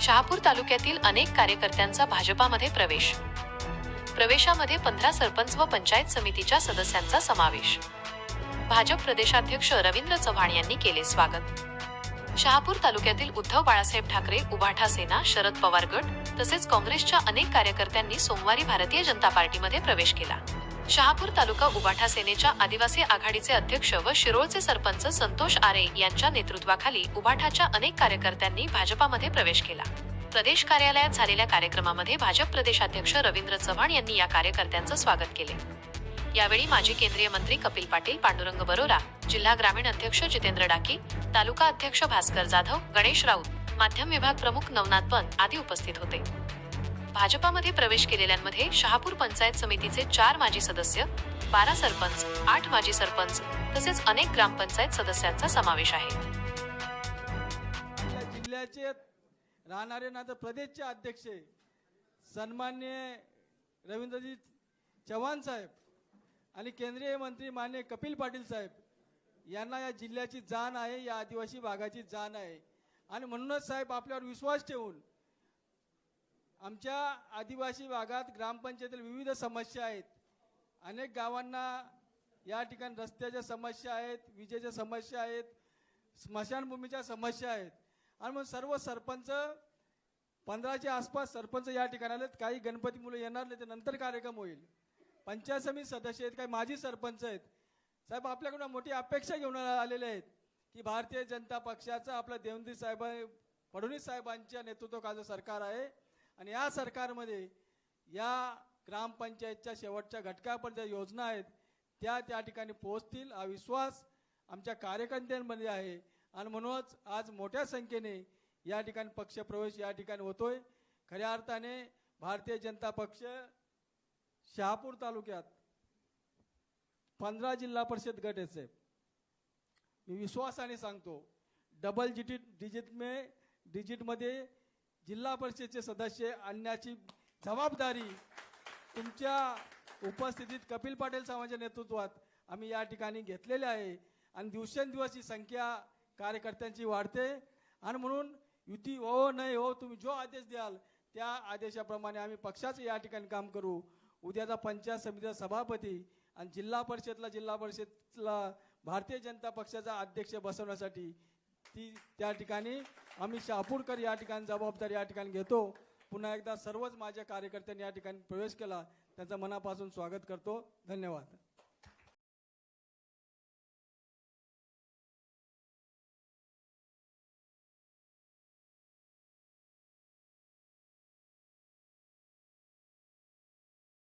शहापूर तालुक्यातील अनेक कार्यकर्त्यांचा भाजपामध्ये प्रवेश. प्रवेशामध्ये पंधरा सरपंच व पंचायत समितीच्या सदस्यांचा समावेश. भाजप प्रदेशाध्यक्ष रवींद्र चव्हाण यांनी केले स्वागत. शहापूर तालुक्यातील उद्धव बाळासाहेब ठाकरे उभाठा सेना शरद पवार गट तसेच काँग्रेसच्या अनेक कार्यकर्त्यांनी सोमवारी भारतीय जनता पार्टीमध्ये प्रवेश केला. शहापूर तालुका उबाठा सेनेच्या आदिवासी आघाडीचे अध्यक्ष व शिरोळचे सरपंच संतोष आरे यांच्या नेतृत्वाखाली उबाठाच्या अनेक कार्यकर्त्यांनी भाजपामध्ये प्रवेश केला. प्रदेश कार्यालयात झालेल्या कार्यक्रमामध्ये भाजप प्रदेशाध्यक्ष रवींद्र चव्हाण यांनी या कार्यकर्त्यांचं स्वागत केले. यावेळी माजी केंद्रीय मंत्री कपिल पाटील पांडुरंग बरोरा जिल्हा ग्रामीण अध्यक्ष जितेंद्र डाकी तालुका अध्यक्ष भास्कर जाधव गणेश राऊत माध्यम विभाग प्रमुख नवनाथ पंत आदी उपस्थित होते. भाजपामध्ये प्रवेश केलेल्यांमध्ये शहापूर पंचायत समितीचे चार माजी सदस्य बारा सरपंच आठ माजी सरपंच तसेच अनेक ग्रामपंचायत सदस्यांचा समावेश आहे. या जिल्ह्याचे राहणारे ना प्रदेशचे अध्यक्ष सन्मान्य रवींद्रजी चव्हाण साहेब आणि केंद्रीय मंत्री मान्य कपिल पाटील साहेब यांना या जिल्ह्याची जाण आहे या आदिवासी भागाची जाण आहे. आणि म्हणूनच साहेब आपल्यावर विश्वास ठेवून आमच्या आदिवासी भागात ग्रामपंचायतीतील विविध समस्या आहेत. अनेक गावांना या ठिकाणी रस्त्याच्या समस्या आहेत विजेच्या समस्या आहेत स्मशानभूमीच्या समस्या आहेत. आणि मग सर्व सरपंच पंधराच्या आसपास सरपंच या ठिकाणी आलेत. काही गणपती मुलं येणार नाही ते नंतर कार्यक्रम होईल. पंचायत समिती सदस्य आहेत काही माजी सरपंच आहेत. साहेब आपल्याकडून मोठी अपेक्षा घेऊन आलेले आहेत की भारतीय जनता पक्षाचं आपलं देवेंद्र साहेब फडणवीस साहेबांच्या नेतृत्वाखालं सरकार आहे. आणि या सरकारमध्ये या ग्रामपंचायतच्या शेवटच्या घटकापर्यंत ज्या योजना आहेत त्या त्या ठिकाणी पोहोचतील. हा विश्वास आमच्या कार्यकर्त्यांमध्ये आहे. आणि म्हणूनच आज मोठ्या संख्येने या ठिकाणी पक्षप्रवेश या ठिकाणी होतोय. खऱ्या अर्थाने भारतीय जनता पक्ष शहापूर तालुक्यात पंधरा जिल्हा परिषद गट आहे मी विश्वासाने सांगतो डबल डिजिट डिजिट मे डिजिटमध्ये जिल्हा परिषदेचे सदस्य आणण्याची जबाबदारी तुमच्या उपस्थितीत कपिल पाटील साहेबांच्या नेतृत्वात आम्ही या ठिकाणी घेतलेले आहे. आणि दिवसेंदिवस ही संख्या कार्यकर्त्यांची वाढते. आणि म्हणून युती हो नाही हो तुम्ही जो आदेश द्याल त्या आदेशाप्रमाणे आम्ही पक्षाचं या ठिकाणी काम करू. उद्याचा पंचायत समितीचा सभापती आणि जिल्हा परिषदला जिल्हा परिषदला भारतीय जनता पक्षाचा अध्यक्ष बसवण्यासाठी ती त्या ठिकाणी आम्ही शहापूरकर या ठिकाणी जबाबदारी या ठिकाणी घेतो. पुन्हा एकदा सर्वच माझ्या कार्यकर्त्यांनी या ठिकाणी प्रवेश केला. त्यांचं मनापासून स्वागत करतो. धन्यवाद.